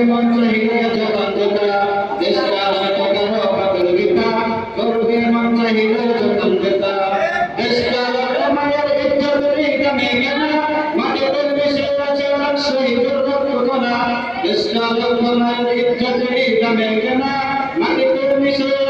Krishna, Lord, my Krishna, Krishna, Krishna, Krishna, Krishna, Krishna,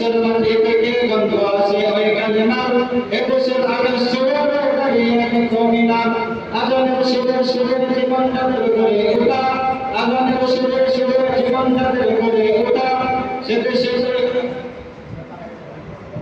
এদেশের মাটি থেকে গন্ধ আসে ওই আকাশ ছুঁয়ে রয়ে দাঁড়িয়ে কত মিনার আজানের সুরের সুরের জীবন তাদের করে ওঠা আজানের সুরের সুরের জীবন তাদের করে ওঠা সে দেশে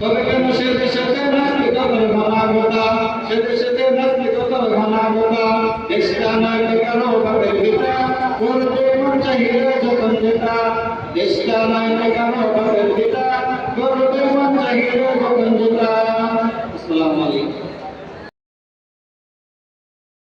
তবে কেন সে দেশেতে নাচতে কত ঘনা গোটা সে দেশেতে নাচতে কত ঘনা গোটা দেশটা নয় কেন বাপের পিতা করবে মন চাহিলে যখন যেটা দেশটা নয় পিতা দরদের মন চাহিদা